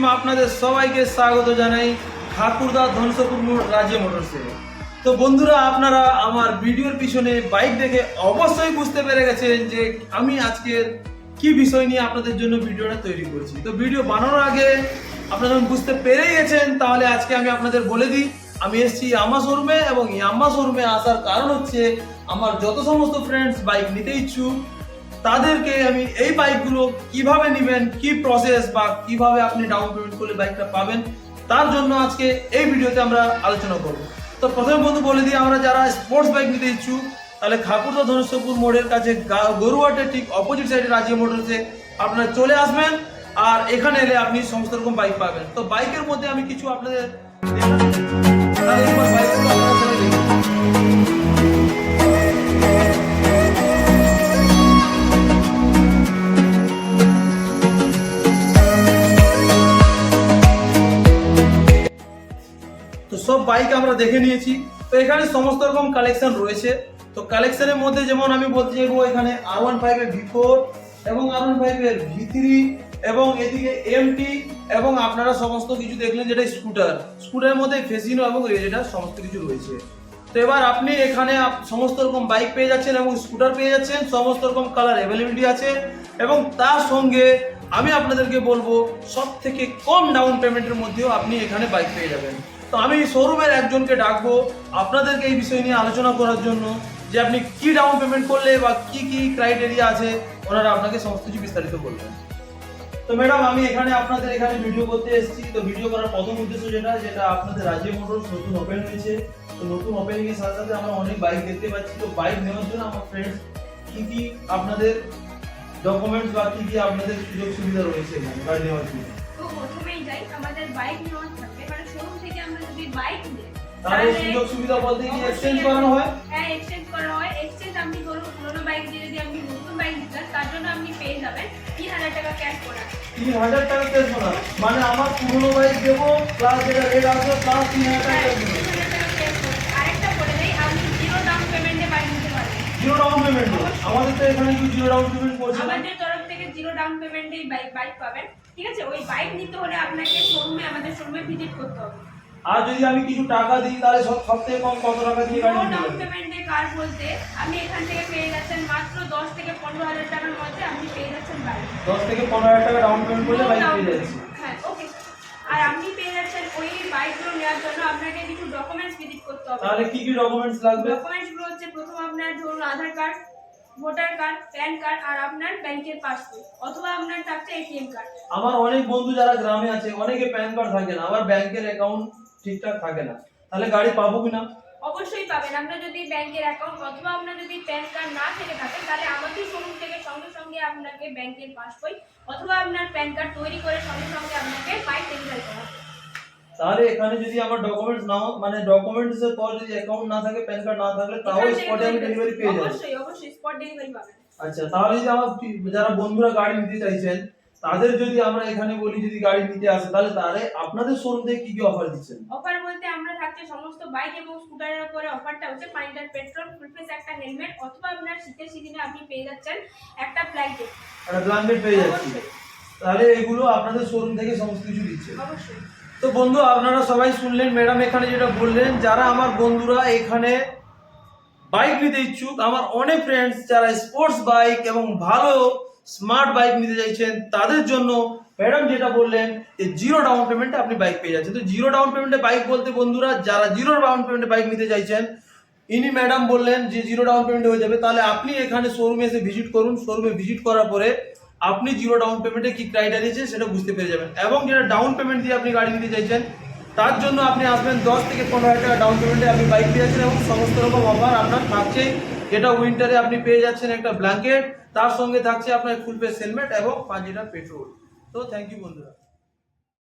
নাসিম আপনাদের সবাইকে স্বাগত জানাই ঠাকুরদা ধনসপুর রাজ্য মোটরসে। তো বন্ধুরা, আপনারা আমার ভিডিওর পিছনে বাইক দেখে অবশ্যই বুঝতে পেরে গেছেন যে আমি আজকের কি বিষয় নিয়ে আপনাদের জন্য ভিডিওটা তৈরি করেছি। তো ভিডিও বানানোর আগে আপনারা যখন বুঝতে পেরে গেছেন, তাহলে আজকে আমি আপনাদের বলে দিই, আমি এসেছি ইয়ামা শোরুমে এবং ইয়ামা শোরুমে আসার কারণ হচ্ছে, আমার যত সমস্ত ফ্রেন্ডস বাইক নিতে ইচ্ছুক তাদেরকে আমি এই বাইকগুলো কীভাবে নেবেন, কি প্রসেস বা কীভাবে আপনি ডাউন পেমেন্ট করলে বাইকটা পাবেন, তার জন্য আজকে এই ভিডিওতে আমরা আলোচনা করব। তো প্রথমে বন্ধু বলে দিই, আমরা যারা স্পোর্টস বাইক নিতে ইচ্ছুক, তাহলে খাকুরদা ধনেশ্বরপুর মোড়ের কাছে গরুয়াটের ঠিক অপোজিট সাইডে রাজ্য মোটরসে আপনারা চলে আসবেন, আর এখানে এলে আপনি সমস্ত রকম বাইক পাবেন। তো বাইকের মধ্যে আমি কিছু আপনাদের তো সব বাইক আমরা দেখে নিয়েছি। তো এখানে সমস্ত রকম কালেকশন রয়েছে। তো কালেকশনের মধ্যে যেমন আমি বলতে চাইব, এখানে আর ওয়ান ফাইভের ভি ফোর এবং আর ওয়ান ফাইভের ভি থ্রি এবং এদিকে এমটি এবং আপনারা সমস্ত কিছু দেখলেন যেটা স্কুটার স্কুটারের মধ্যে ফেসিনো এবং রেজেটার সমস্ত কিছু রয়েছে। তো এবার আপনি এখানে সমস্ত রকম বাইক পেয়ে যাচ্ছেন এবং স্কুটার পেয়ে যাচ্ছেন। সমস্ত রকম কালার অ্যাভেলেবিলিটি আছে এবং তার সঙ্গে আমি আপনাদেরকে বলব সব থেকে কম ডাউন পেমেন্টের মধ্যেও আপনি এখানে বাইক পেয়ে যাবেন। তো আমি শোরুমের একজনকে ডাকবো আপনাদেরকে এই বিষয় নিয়ে আলোচনা করার জন্য যে আপনি কি ডাউন পেমেন্ট করলে বা কি কি ক্রাইটেরিয়া আছে, ওনারা আপনাকে সমস্ত কিছু বিস্তারিত বলবেন। তো ম্যাডাম আমি এখানে আপনাদের এখানে ভিডিও করতে এসেছি। তো ভিডিও করার প্রথম উদ্দেশ্য যেটা যেটা আপনাদের রাজ্য মোটরস নতুন ওপেন হয়েছে। তো নতুন ওপেনিং এর সাথে সাথে আমরা অনেক বাইক দেখতে পাচ্ছি। তো বাইক নেওয়ার জন্য আমার ফ্রেন্ডস কি কি আপনাদের ডকুমেন্টস বা কি কি আপনাদের সুযোগ সুবিধা রয়েছে গাড়ি নেওয়ার জন্য। তো প্রথমেই যাই আমাদের বাইক নেওয়ার থাকবে মানে শোরুম থেকে আমরা যদি বাইক নিই তাহলে সুযোগ সুবিধা বলতে কি এক্সচেঞ্জ করানো হয়? হ্যাঁ এক্সচেঞ্জ করা হয়। এক্সচেঞ্জ আপনি ধরুন পুরোনো বাইক দিয়ে যদি আপনি নতুন বাইক নিতে চান তার জন্য আপনি পেয়ে যাবেন তিন হাজার টাকা ক্যাশ করা তিন হাজার টাকা দেবো না মানে আমার পুরোনো বাইক দেবো প্লাস যেটা রেট আসবে প্লাস তিন হাজার টাকা হ্যাঁ, দেবো তিন হাজার টাকা cash করে। আরেকটা বলে দেই আপনি জিরো ডাউন পেমেন্টে বাইক নিতে পারবেন জিরো ডাউন পেমেন্ট আমাদের তো এখানে কেউ জিরো ডাউন পেমেন্ট করছে আমাদের তরফ থেকে জিরো ডাউন পেমেন্টেই বাইক বাইক পাবেন। ঠিক আছে? ওই বাইক নিতে হলে আপনাকে শোরুমে আমাদের শোরুমে ভিজিট করতে হবে। আর যদি আমি কিছু টাকা দিই তাহলে সব সব কম কত টাকা দিয়ে গাড়ি ডাউন পেমেন্টে কার বলতে আপনি এখান থেকে পেয়ে যাচ্ছেন মাত্র দশ থেকে পনেরো হাজার টাকার মধ্যে আপনি পেয়ে যাচ্ছেন বাইক দশ থেকে পনেরো হাজার টাকা ডাউন পেমেন্ট করলে বাইক পেয়ে payment। যাচ্ছি। হ্যাঁ ওকে আর আপনি পেয়ে যাচ্ছেন ওই বাইকগুলো নেওয়ার জন্য আপনাকে কিছু ডকুমেন্টস ভিজিট করতে হবে। তাহলে কি কি ডকুমেন্টস লাগবে? ডকুমেন্টসগুলো হচ্ছে প্রথম আপনার ধরুন Aadhaar card voter card PAN card আর আপনার ব্যাংকের পাসবই অথবা আপনার থাকছে এটিএম কার্ড। আমার অনেক বন্ধু যারা গ্রামে আছে অনেকে প্যান কার্ড থাকে না আবার ব্যাংকের অ্যাকাউন্ট ঠিকঠাক থাকে না। তাহলে গাড়ি পাবো কিনা? অবশ্যই পাবেন। আপনার যদি ব্যাংকের অ্যাকাউন্ট অথবা আপনার যদি প্যান কার্ড না থেকে থাকে তাহলে আমাদের শোরুম থেকে সঙ্গে সঙ্গে আপনাকে ব্যাংকের পাসবই অথবা আপনার প্যান কার্ড তৈরি করে সঙ্গে সঙ্গে আপনাকে তাহলে এখানে যদি আমার ডকুমেন্টস নাও মানে ডকুমেন্টস এর পর যদি অ্যাকাউন্ট না থাকে প্যান কার্ড না থাকলে তাও স্পটে আমি ডেলিভারি পেয়ে যাব। অবশ্যই অবশ্যই স্পট ডেলিভারি পাবেন। আচ্ছা তাহলে যদি আমার যারা বন্ধুরা গাড়ি নিতে চাইছেন তাদের যদি আমরা এখানে বলি যদি গাড়ি নিতে আসে তাহলে তারে আপনাদের শোরুম থেকে কি কি অফার দিচ্ছেন? অফার বলতে আমরা থাকছে সমস্ত বাইক এবং স্কুটারের উপরে অফারটা হচ্ছে পাঁচ লিটার পেট্রোল ফুল ফেস একটা হেলমেট অথবা আপনার শীতের সিজনে আপনি পেয়ে যাচ্ছেন একটা ব্ল্যাঙ্কেট একটা ব্ল্যাঙ্কেট পেয়ে যাচ্ছি। অবশ্যই। তাহলে এগুলো আপনাদের শোরুম থেকে সমস্ত কিছু দিচ্ছে। অবশ্যই। তো বন্ধু, আপনারা সবাই শুনলেন, ম্যাডাম এখানে যেটা বললেন, যারা আমার বন্ধুরা এখানে বাইক নিতে ইচ্ছুক, আমার অনেক ফ্রেন্ডস যারা স্পোর্টস বাইক এবং ভালো স্মার্ট বাইক নিতে চাইছেন, তাদের জন্য ম্যাডাম যেটা বললেন যে জিরো ডাউন পেমেন্টে আপনি বাইক পেয়ে যাচ্ছেন। তো জিরো ডাউন পেমেন্টে বাইক বলতে বন্ধুরা, যারা জিরো ডাউন পেমেন্টে বাইক নিতে চাইছেন, ইনি ম্যাডাম বললেন যে জিরো ডাউন পেমেন্ট হয়ে যাবে, তাহলে আপনি এখানে শোরুমে এসে ভিজিট করুন। শোরুমে ভিজিট করার পরে আপনি জিরো ডাউন পেমেন্টে কী ক্রাইটা দিয়েছেন সেটা বুঝতে পেরে যাবেন। এবং যেটা ডাউন পেমেন্ট দিয়ে আপনি গাড়ি নিতে চাইছেন, তার জন্য আপনি আসবেন দশ থেকে পনেরো হাজার টাকা ডাউন পেমেন্টে আপনি বাইক পেয়ে যাচ্ছেন এবং সমস্ত রকম অফার আপনার থাকছেই যেটা উইন্টারে আপনি পেয়ে যাচ্ছেন একটা ব্ল্যাঙ্কেট তার সঙ্গে থাকছে আপনার ফুল পেস হেলমেট এবং পাঁচ লিটার পেট্রোল তো থ্যাংক ইউ বন্ধুরা।